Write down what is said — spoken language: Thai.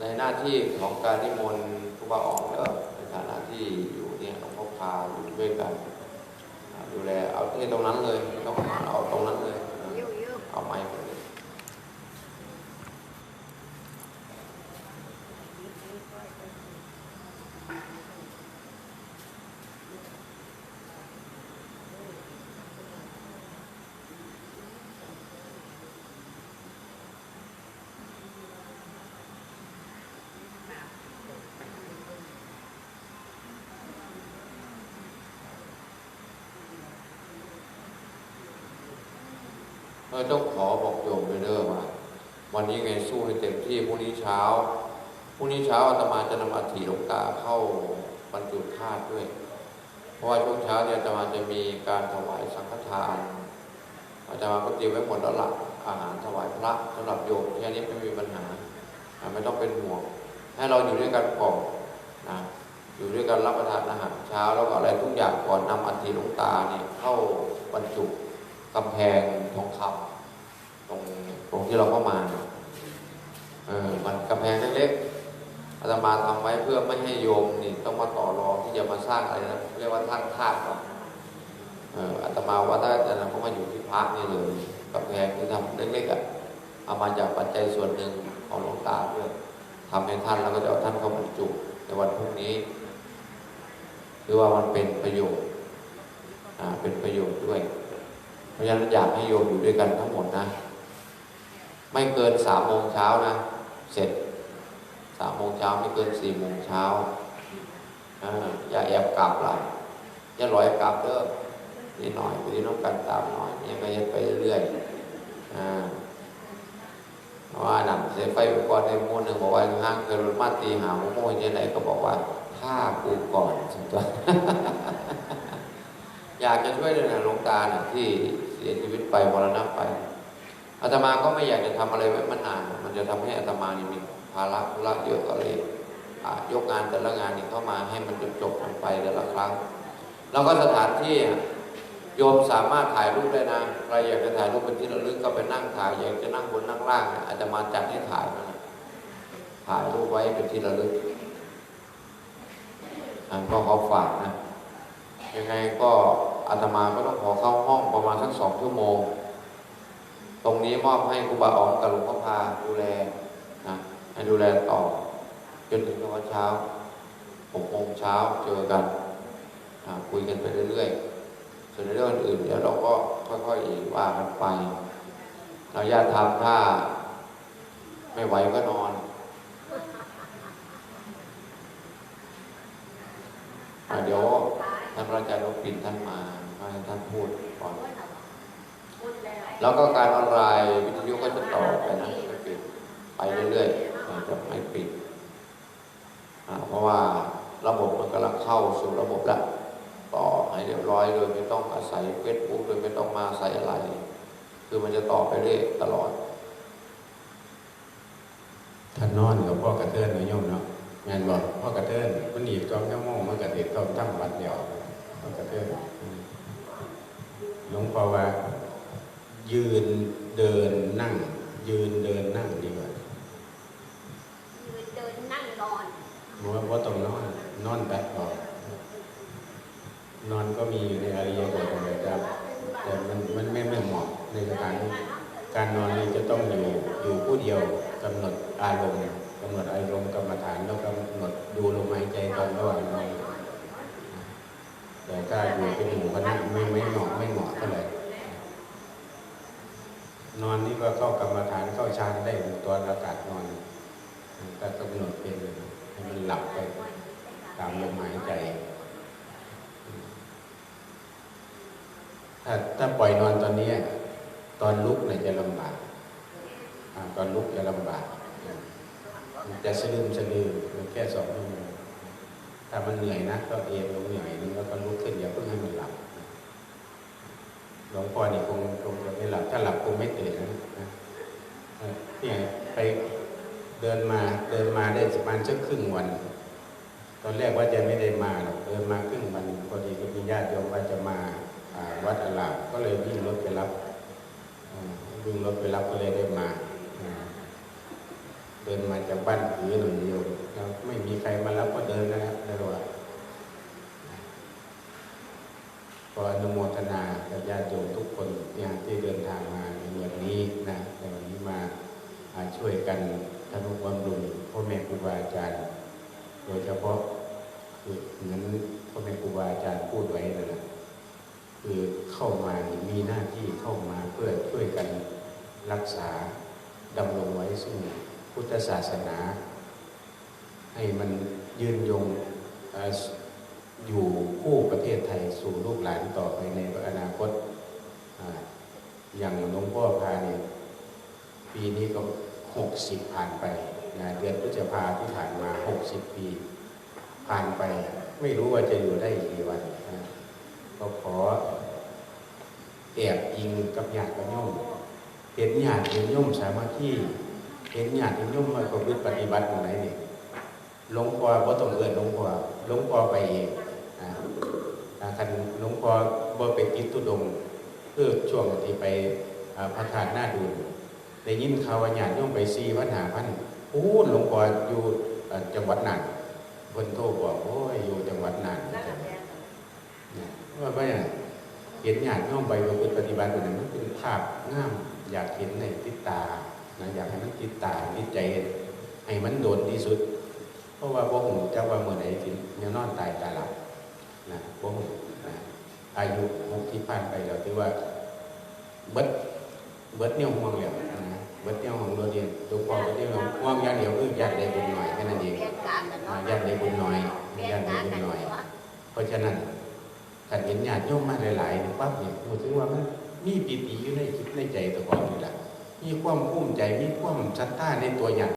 ในหน้าที่ของการนิมนต์ครูบาออกก็ในฐานะที่อยู่เนี่ยหลวงพ่อพาอยู่ด้วยกันอ่าดูแลเอาที่ตรงนั้นเลยไม่ต้องเอาตรงนั้นเลยเอาไม้ ต้องขอบอกโยมไปเด้อว่าวันนี้ไงสู้ให้เต็มที่พรุ่งนี้เช้าพรุ่งนี้เช้าอาตมาจะนำอัฐิหลวงตาเข้าบรรจุธาตุด้วย เพราะว่าช่วงเช้าเนี่ยอาตมาจะมีการถวายสังฆทานอาตมาก็เตรียมไว้หมดแล้วหลักอาหารถวายพระสำหรับโยมแค่นี้ไม่มีปัญหาอ่าไม่ต้องเป็นห่วงให้เราอยู่ด้วยกันก่อนนะอยู่ด้วยกันรับประทานอาหารเช้าแล้วก็อะไรทุกอย่างก่อนนำอัฐิหลวงตาเนี่ยเข้าบรรจุ กำแพงทองคำตรงตรงที่เราเข้ามาเออมันกำแพงเล็กๆอาตมาทำไว้เพื่อไม่ให้โยมนี่ต้องมาต่อรองที่จะมาสร้างอะไรนะเรียกว่าท่านธาตุก่อนเอออาตมาว่าได้แต่นั้นก็มาอยู่ที่พักนี่เลยกำแพงที่ทำเล็กๆอะเอามาจากปัจจัยส่วนหนึ่งของหลวงตาเพื่อทำให้ท่านแล้วก็จะเอาท่านเข้าบรรจุในวันพรุ่งนี้คือว่ามันเป็นประโยชน์อ่าเป็นประโยชน์ด้วย ราะฉะนั้นอยากให้โยมอยู่ด้วยกันทั้งหมดนะ ไม่เกินสามโมงเช้านะ เสร็จสามโมงเช้าไม่เกินสี่โมงเช้าอย่าแอบกลับล่ะอย่าลอยกลับเด้อนี่หน่อยไปที่น้องกันตามหน่อยยังก็ยังไปเรื่อยเพราะว่าหนังเสียไฟไปก่อนในมูหนึ่งบอกว่าห้างเกินรถมาตีหาโมโมยังไงก็บอกว่าฆ่ากูก่อนสุดตัวอยากจะช่วยเลยนะหลวงตาเนี่ยที่ เสียชีวิตไปมรณะไปอาตมาก็ไม่อยากจะทำอะไรไว้มานาน มันจะทำให้อาตมานี่มีภาระธุระเยอะก็เลยยกงานแต่ละงานนี่เข้ามาให้มันจบจบกันไปแต่ละครั้ง แล้วก็สถานที่โยมสามารถถ่ายรูปได้นะใครอยากจะถ่ายรูปเป็นที่ระลึกก็ไปนั่งถ่ายอยากจะนั่งบนนั่งล่างอะอาตมาจัดให้ถ่ายนะถ่ายรูปไว้เป็นที่ระลึกอันก็ขอฝากนะยังไงก็ อาตมาก็ต้องขอเข้าห้องประมาณสักสองชั่วโมง ตรงนี้มอบให้ครูบาอ๋องกับหลวงพ่อพาดูแลนะให้ดูแลต่อ จนถึงตอนเช้าหกโมงเช้าเจอกันอ่าคุยกันไปเรื่อยๆส่วนในเรื่องอื่นเดี๋ยวเราก็ค่อยๆว่ากันไป เราญาติทำถ้าไม่ไหวก็นอนอเดี๋ยว ท่านพระอาจารย์นกปินท่านมาให้ท่านพูดก่อนแล้วก็การออนไลน์วิทยุก็จะต่อไปนะไม่ปิดไปเรื่อยๆจะไม่ปิดเพราะว่าระบบมันกำลังเข้าสู่ระบบแล้วต่อให้เรียบร้อยโดยไม่ต้องอาศัยเฟซบุ๊กโดยไม่ต้องมาอาศัยอะไร คือมันจะต่อไปเรื่อยตลอดท่านนอนกับพ่อกระเทินนาะโยมเนาะ แม่นบอกพ่อกระเทินมันหนีบจอมเจ้าโมงมันกระเด็ดเข้าทั้งวัดเดียวพ่อกระเทินอืมหลวงพ่อว่า ยืนเดินนั่ง ยืนเดินนั่งดีกว่ายืนเดินนั่งนอนว่าว่าต้องนอนนอนแบบก่อนนอนก็มีอยู่ในอริยบทเลยครับ แต่มันมันไม่ไม่เหมาะในสถานการนอนนี่จะต้องอยู่อยู่ผู้เดียวกำหนดอารมณ์ กำหนดอารมณ์กรรมฐานแล้วกำหนดดูลมหายใจตอนระหว่างนอนแต่ถ้าอยู่เป็นหมู่คณะไม่ไม่เหมาะไม่เหมาะเท่าไหร่นอนนี่ก็เข้ากรรมฐานเข้าฌานได้ตัวอากาศนอนก็กำหนดเป็นให้มันหลับไปตามลมหายใจ ถ้าถ้าปล่อยนอนตอนนี้ ตอนลุกเนี่ยจะลำบาก ตอนลุกจะลำบาก จะสะลืมสะลือมันแค่สองชั่วโมงถ้ามันเหนื่อยนะก็เอนลงหน่อยนึงแล้วก็ลุกขึ้นอย่าเพิ่งให้มันหลับหลวงพ่อนี่คงคงจะไม่หลับถ้าหลับคงไม่ตื่นนะเนี่ยไปเดินมาเดินมาได้ประมาณสักครึ่งวัน ตอนแรกว่าจะไม่ได้มาหรอกเดินมาครึ่งวันพอดีก็มีญาติโยมว่าจะมาวัดอลามก็เลยวิ่งรถไปรับวิ่งรถไปรับก็เลยได้มา ดินมาจากบ้านผือหนึ่งเดียวแล้วไม่มีใครมารับก็เดินนะครับเดินว่าขออนุโมทนากับญาติโยมทุกคนอย่างที่เดินทางมาในวันนี้นะในวันนี้มาาช่วยกันทนุบำรุงพ่อแม่ครูบาอาจารย์ โดยเฉพาะคือเหมือนพ่อแม่ครูบาอาจารย์พูดไว้นั่นแหละคือเข้ามามีหน้าที่เข้ามาเพื่อช่วยกันรักษาดำรงไว้ซึ่ง พุทธศาสนา ให้มันยืนยงออยู่คู่ประเทศไทยสู่ลูกหลานต่อไปในอนาคตออย่างหลวงพ่อพาเนี่ยปีนี้ก็หกสิบผ่านไปนะเดือนพฤษภาที่ผ่านมาหกสิบปี ผ่านไปไม่รู้ว่าจะอยู่ได้กี่วันนะก็ขอแอบยิงกับญาติกับโยมเห็นญาติเห็นโยมสามัคคี เห็นญาติเห็นโยมมาประพฤติปฏิบัติอย่างไรนี่หลวงพ่อบ่ต้องเอิ้นหลวงพ่อหลวงพ่อไปเองอ่าถ้าคันหลวงพ่อบ่ไปติดตุดงค์คือช่วงที่ไปอ่าพระธาตุหน้าดูนได้ยินข่าวว่าญาติโยมไป4พัน5พันพูดหลวงพ่ออยู่จังหวัดน่านเพิ่นโทรบอกโอ้ยอยู่จังหวัดน่านเนี่ยว่าว่าอย่างเห็นญาติโยมไปประพฤติปฏิบัติเนี่ยมันเป็นภาพงามอยากเห็นในติดตา นะอยากให้มันติดตาติดใจให้มันโดนที่สุด เพราะว่าพวกผมจะว่าเมื่อไหร่สิแนวนอนตายตาหลับนะพวกผมนะอายุหกที่ผ่านไปแล้วที่ว่าเบิดเบิดเนี่ยห่วงแล้วนะเบิดเนี่ยห่วงโดยเดียวตัวพอเบิดเนี่ยห่วงอย่างเดียวคืออยากได้บุญหน่อยแค่นั้นเองเรียนการกันอ่าเนาะอยากได้บุญหน่อยเรียอยานกได้การบุกัญนหน่อยวะเพราะฉะนั้นขันเห็นญาติโยมมาหลายๆนี่ปั๊บเนี่ยผมถือว่ามันมีปิติอยู่ในจิตในใจตัวก่อนนี่แหละ มีความภูมิใจมีความศรัทธาในตัวอย่าง